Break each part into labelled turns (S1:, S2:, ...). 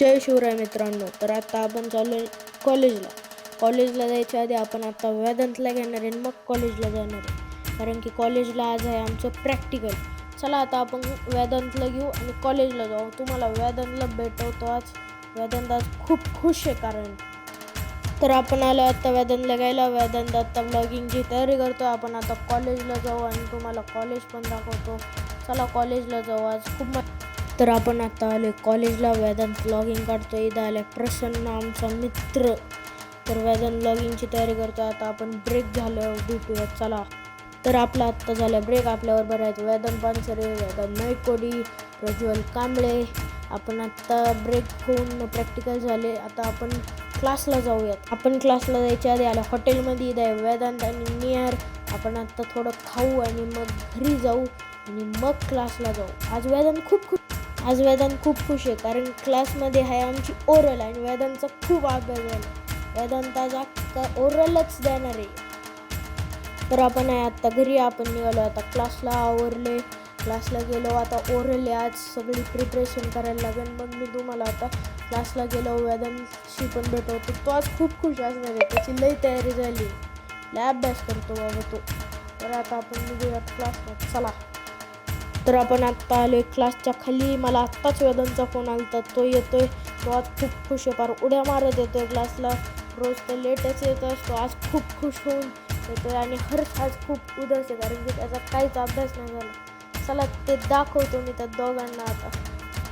S1: जय शिवराय मित्रांनो. तर आत्ता आपण चालू कॉलेजला. कॉलेजला जायच्या आधी आपण आत्ता वेदांतला घेणार आहे आणि मग कॉलेजला जाणार आहे. कारण की कॉलेजला आज आहे आमचं प्रॅक्टिकल चला आता आपण वेदांतला घेऊ आणि कॉलेजला जाऊ. तुम्हाला वेदांतला भेटवतो आज. वेदांत आज खूप खुश आहे कारण. तर आपण आलो आत्ता वेदांतला घ्यायला. वेदांत आत्ता ब्लॉगिंगची तयारी करतो. आपण आता कॉलेजला जाऊ आणि तुम्हाला कॉलेज पण दाखवतो. चला कॉलेजला जाऊ आज. खूप मस्त तर आपण आता आले कॉलेजला वेदांत लॉगिंग काढतो इथं आले प्रसन्न आमचा मित्र. तर वेदांत लॉगिंगची तयारी करतो आता आपण ब्रेक झालं भेटूया. चला. तर आपला आत्ता झालं ब्रेक आपल्याबरोबर आहेत वेदांत पानसरे वेदांत नाईकोडी प्रज्वल कांबळे. आपण आत्ता ब्रेक होऊन प्रॅक्टिकल झाले. आता आपण क्लासला जाऊयात. आपण क्लासला जायच्या आधी आल्या हॉटेलमध्ये इथं आहे वेदांत आणि नियर आपण आत्ता थोडं खाऊ आणि मग घरी जाऊ आणि मग क्लासला जाऊ. आज वेदांत खूप खूप आज वेदांत खूप खुश आहे कारण क्लासमध्ये आहे आमची ओरल आणि वेदांतचा खूप अभ्यास झाला. वेदांत आज आत्ता ओरलच देणार आहे. तर आपण आहे आत्ता घरी आपण निघालो आता क्लासला आवरले. क्लासला गेलो आता ओरल आहे आज सगळी प्रिपरेशन करायला लागेल. मग मी तुम्हाला आता क्लासला गेलो वेदांशी पण भेटवतो. तो आज खूप खुश असणार आहे त्याची लई तयारी झाली. लय अभ्यास करतो बाबा तो. तर आता आपण निघूयात क्लासला. चला. तर आपण आत्ता आलोय क्लासच्या खाली. मला आत्ताच वेदांचा फोन आलता. तो येतोय. तो आज खूप खुश आहे. फार उड्या मारत येतोय क्लासला. रोज तर लेटच येत असतो. आज खूप खुश होऊन येतोय आणि हर्ष आज खूप उदास आहे. कारण की त्याचा काहीच अभ्यास नाही झाला. चला ते दाखवतो मी त्या दोघांना आता.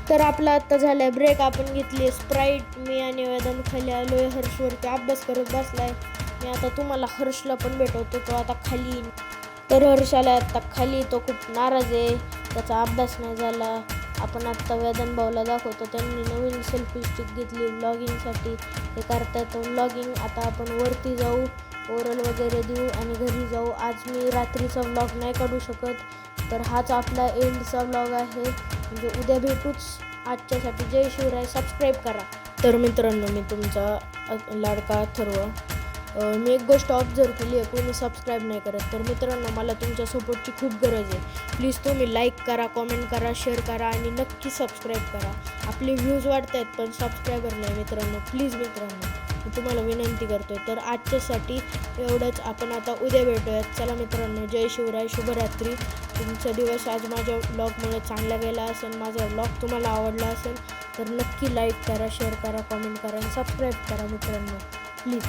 S1: तर आपला आत्ता झालाय ब्रेक आपण घेतली स्प्राईट मी आणि वेदांत खाली आलोय. हर्षवरती अभ्यास करत बसलाय. मी आता तुम्हाला हर्षला पण भेटवतो. तो आता खाली तर हर्षाला आत्ता खाली. तो खूप नाराज आहे. त्याचा अभ्यास नाही झाला. आपण आत्ता वेदन भाऊला दाखवतो. त्यांनी नवीन सेल्फी स्टिक घेतली व्लॉगिंगसाठी ते करता तो व्लॉगिंग आता आपण वरती जाऊ ओरल वगैरे देऊ आणि घरी जाऊ. आज मी रात्रीचा व्लॉग नाही काढू शकत. तर हाच आपला एंडचा व्लॉग आहे. म्हणजे उद्या भेटूच. आजच्यासाठी जय शिवराय. सबस्क्राईब करा. तर मित्रांनो मी तुमचा लाडका अथर्व मी एक गोष्ट ऑब्झर्व केली आहे कोणी सबस्क्राईब नाही करत तर मित्रांनो मला तुमच्या सपोर्टची खूप गरज आहे. प्लीज तुम्ही लाईक करा कॉमेंट करा शेअर करा आणि नक्की सबस्क्राईब करा. आपले व्ह्यूज वाढत आहेत पण सबस्क्रायबर नाही मित्रांनो. प्लीज मित्रांनो मी तुम्हाला विनंती करतोय. तर आजच्यासाठी एवढंच. आपण आता उद्या भेटूयात. चला मित्रांनो जय शिवराय. शुभरात्री. तुमचा दिवस आज माझ्या ब्लॉगमुळे चांगला गेला असेल माझा ब्लॉग तुम्हाला आवडला असेल तर नक्की लाईक करा शेअर करा कॉमेंट करा आणि सबस्क्राईब करा मित्रांनो. प्लीज